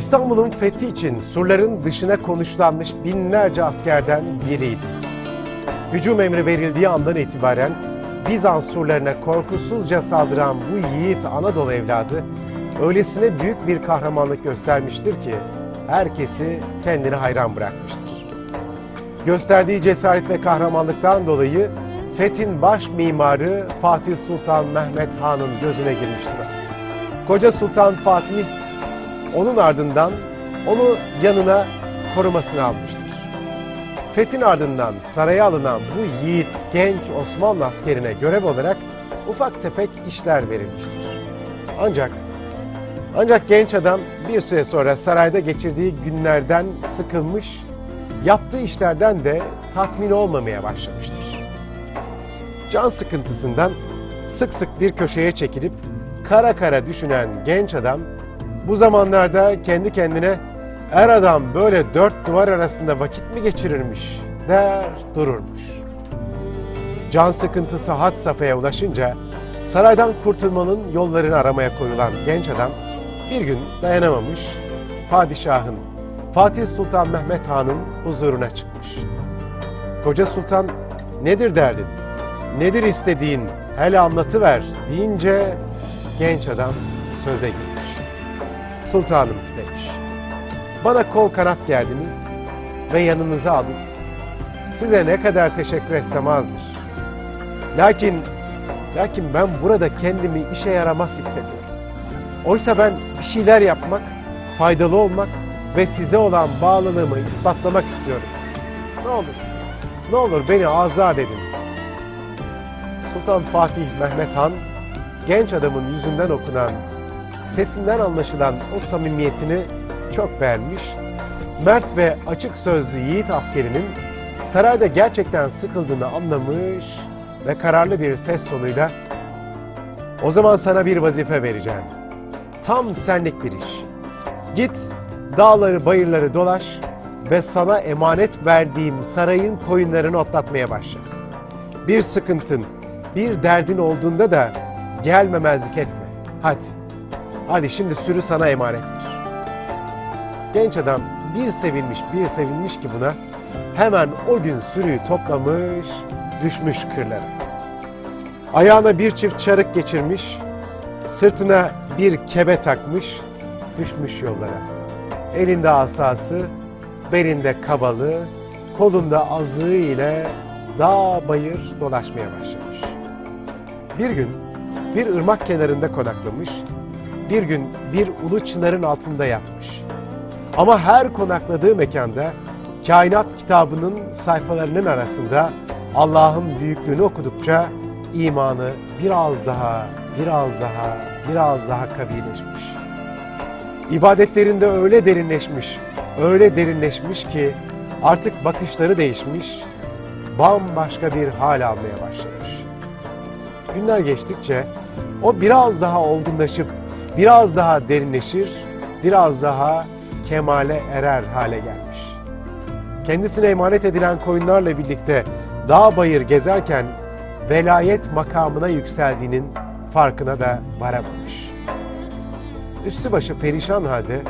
İstanbul'un fethi için surların dışına konuşlanmış binlerce askerden biriydi. Hücum emri verildiği andan itibaren Bizans surlarına korkusuzca saldıran bu yiğit Anadolu evladı öylesine büyük bir kahramanlık göstermiştir ki herkesi kendine hayran bırakmıştır. Gösterdiği cesaret ve kahramanlıktan dolayı Fethin baş mimarı Fatih Sultan Mehmet Han'ın gözüne girmiştir. Koca Sultan Fatih onun ardından onu yanına korumasını almıştır. Fethin ardından saraya alınan bu yiğit genç Osmanlı askerine görev olarak ufak tefek işler verilmiştir. Ancak ancak genç adam bir süre sonra sarayda geçirdiği günlerden sıkılmış, yaptığı işlerden de tatmin olmamaya başlamıştır. Can sıkıntısından sık sık bir köşeye çekilip kara kara düşünen genç adam bu zamanlarda kendi kendine er adam böyle dört duvar arasında vakit mi geçirirmiş der dururmuş. Can sıkıntısı had safhaya ulaşınca saraydan kurtulmanın yollarını aramaya koyulan genç adam bir gün dayanamamış padişahın Fatih Sultan Mehmet Han'ın huzuruna çıkmış. Koca sultan nedir derdin, nedir istediğin hele anlatıver deyince genç adam söze girmiş. Sultanım demiş. Bana kol kanat gerdiniz ve yanınıza aldınız. Size ne kadar teşekkür etsem azdır. Lakin, lakin ben burada kendimi işe yaramaz hissediyorum. Oysa ben bir şeyler yapmak, faydalı olmak ve size olan bağlılığımı ispatlamak istiyorum. Ne olur, ne olur beni azat edin. Sultan Fatih Mehmet Han, genç adamın yüzünden okunan, sesinden anlaşılan o samimiyetini çok beğenmiş. Mert ve açık sözlü yiğit askerinin sarayda gerçekten sıkıldığını anlamış ve kararlı bir ses tonuyla o zaman sana bir vazife vereceğim. Tam senlik bir iş. Git dağları bayırları dolaş ve sana emanet verdiğim sarayın koyunlarını otlatmaya başla. Bir sıkıntın, bir derdin olduğunda da gelmemezlik etme. Hadi. Hadi şimdi sürü sana emanettir. Genç adam bir sevinmiş bir sevinmiş ki buna hemen o gün sürüyü toplamış düşmüş kırlara. Ayağına bir çift çarık geçirmiş, sırtına bir kebe takmış, düşmüş yollara. Elinde asası, belinde kabalı, kolunda azığı ile dağ bayır dolaşmaya başlamış. Bir gün bir ırmak kenarında konaklamış, bir gün bir ulu çınarın altında yatmış. Ama her konakladığı mekanda kainat kitabının sayfalarının arasında Allah'ın büyüklüğünü okudukça imanı biraz daha, biraz daha, biraz daha kavileşmiş. İbadetlerinde öyle derinleşmiş, öyle derinleşmiş ki artık bakışları değişmiş, bambaşka bir hal almaya başlamış. Günler geçtikçe o biraz daha olgunlaşıp, biraz daha derinleşir, biraz daha kemale erer hale gelmiş. Kendisine emanet edilen koyunlarla birlikte dağ bayır gezerken velayet makamına yükseldiğinin farkına da varamamış. Üstü başı perişan halde,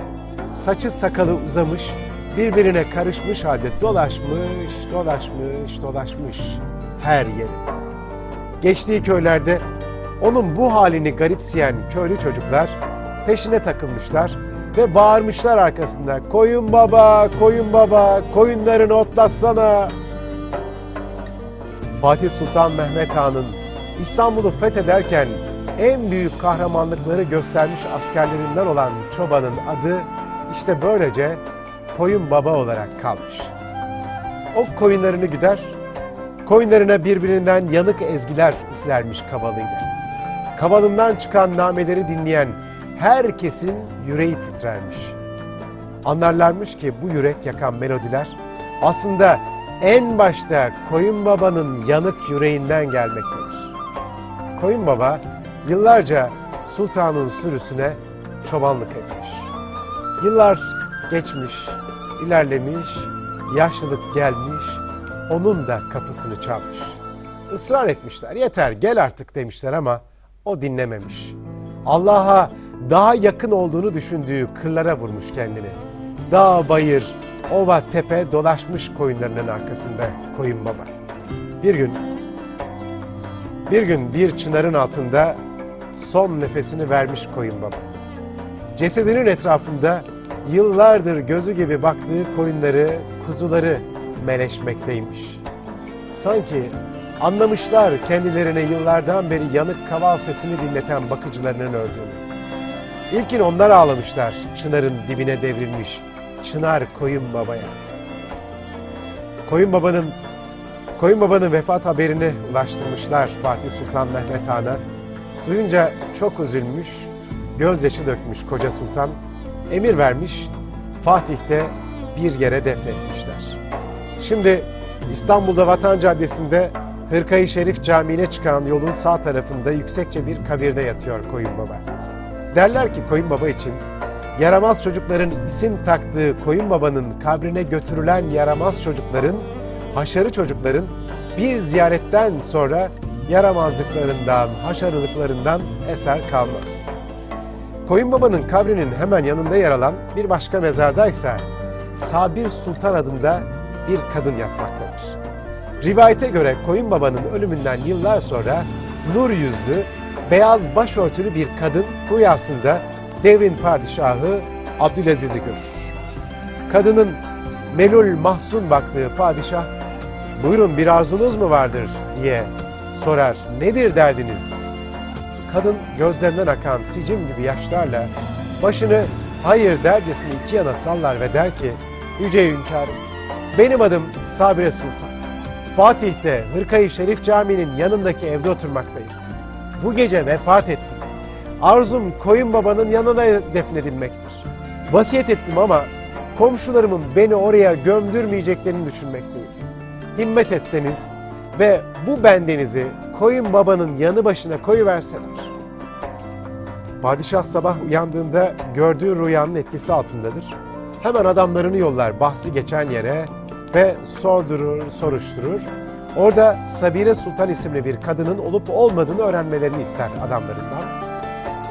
saçı sakalı uzamış, birbirine karışmış halde dolaşmış, dolaşmış, dolaşmış her yeri. Geçtiği köylerde onun bu halini garipseyen köylü çocuklar peşine takılmışlar ve bağırmışlar arkasında. Koyun baba, koyun baba, koyunlarını otlatsana. Fatih Sultan Mehmet Han'ın İstanbul'u fethederken en büyük kahramanlıkları göstermiş askerlerinden olan çobanın adı işte böylece koyun baba olarak kalmış. O koyunlarını güder, koyunlarına birbirinden yanık ezgiler üflermiş kavalıyla. Kavalından çıkan nameleri dinleyen herkesin yüreği titrermiş. Anlarlarmış ki bu yürek yakan melodiler aslında en başta Koyun Baba'nın yanık yüreğinden gelmektedir. Koyun Baba yıllarca sultanın sürüsüne çobanlık etmiş. Yıllar geçmiş, ilerlemiş, yaşlılık gelmiş, onun da kapısını çalmış. Israr etmişler, yeter gel artık demişler ama o dinlememiş. Allah'a daha yakın olduğunu düşündüğü kırlara vurmuş kendini. Dağ, bayır, ova, tepe dolaşmış koyunlarının arkasında koyun baba. Bir gün, bir gün bir çınarın altında son nefesini vermiş koyun baba. Cesedinin etrafında yıllardır gözü gibi baktığı koyunları, kuzuları meleşmekteymiş. Sanki anlamışlar kendilerine yıllardan beri yanık kaval sesini dinleten bakıcılarının öldüğünü. İlkin onlar ağlamışlar çınarın dibine devrilmiş çınar koyun babaya. Koyun babanın Koyun babanın vefat haberini ulaştırmışlar Fatih Sultan Mehmet Han'a. Duyunca çok üzülmüş, gözyaşı dökmüş koca sultan. Emir vermiş, Fatih'te bir yere defnetmişler. Şimdi İstanbul'da Vatan Caddesi'nde Hırkayı Şerif Camii'ne çıkan yolun sağ tarafında yüksekçe bir kabirde yatıyor Koyun Baba. Derler ki Koyun Baba için yaramaz çocukların isim taktığı Koyun Baba'nın kabrine götürülen yaramaz çocukların, haşarı çocukların bir ziyaretten sonra yaramazlıklarından, haşarılıklarından eser kalmaz. Koyun Baba'nın kabrinin hemen yanında yer alan bir başka mezardaysa Sabir Sultan adında bir kadın yatmaktadır. Rivayete göre Koyun Baba'nın ölümünden yıllar sonra nur yüzlü, beyaz başörtülü bir kadın rüyasında devrin padişahı Abdülaziz'i görür. Kadının melul mahzun baktığı padişah, buyurun bir arzunuz mu vardır diye sorar. Nedir derdiniz? Kadın gözlerinden akan sicim gibi yaşlarla başını hayır dercesine iki yana sallar ve der ki Yüce hünkârım benim adım Sabire Sultan. Fatih'te Hırkayı Şerif Camii'nin yanındaki evde oturmaktayım. Bu gece vefat ettim. Arzum koyun babanın yanına defnedilmektir. Vasiyet ettim ama komşularımın beni oraya gömdürmeyeceklerini düşünmekteyim. Himmet etseniz ve bu bendenizi koyun babanın yanı başına koyuverseler. Padişah sabah uyandığında gördüğü rüyanın etkisi altındadır. Hemen adamlarını yollar bahsi geçen yere ve sordurur, soruşturur. Orada Sabire Sultan isimli bir kadının olup olmadığını öğrenmelerini ister adamlarından.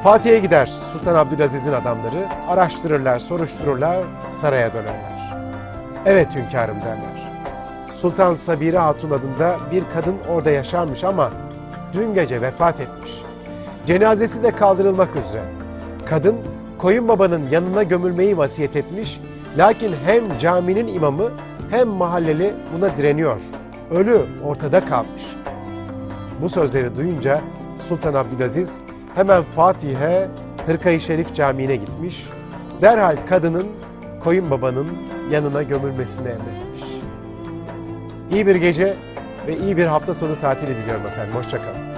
Fatih'e gider Sultan Abdülaziz'in adamları, araştırırlar, soruştururlar, saraya dönerler. Evet hünkârım derler. Sultan Sabire Hatun adında bir kadın orada yaşarmış ama dün gece vefat etmiş. Cenazesi de kaldırılmak üzere. Kadın koyun babanın yanına gömülmeyi vasiyet etmiş. Lakin hem caminin imamı hem mahalleli buna direniyor. Ölü ortada kalmış. Bu sözleri duyunca Sultan Abdülaziz hemen Fatih'e Hırkayı Şerif Camii'ne gitmiş. Derhal kadının koyun babanın yanına gömülmesini emretmiş. İyi bir gece ve iyi bir hafta sonu tatili diliyorum efendim. Hoşçakalın.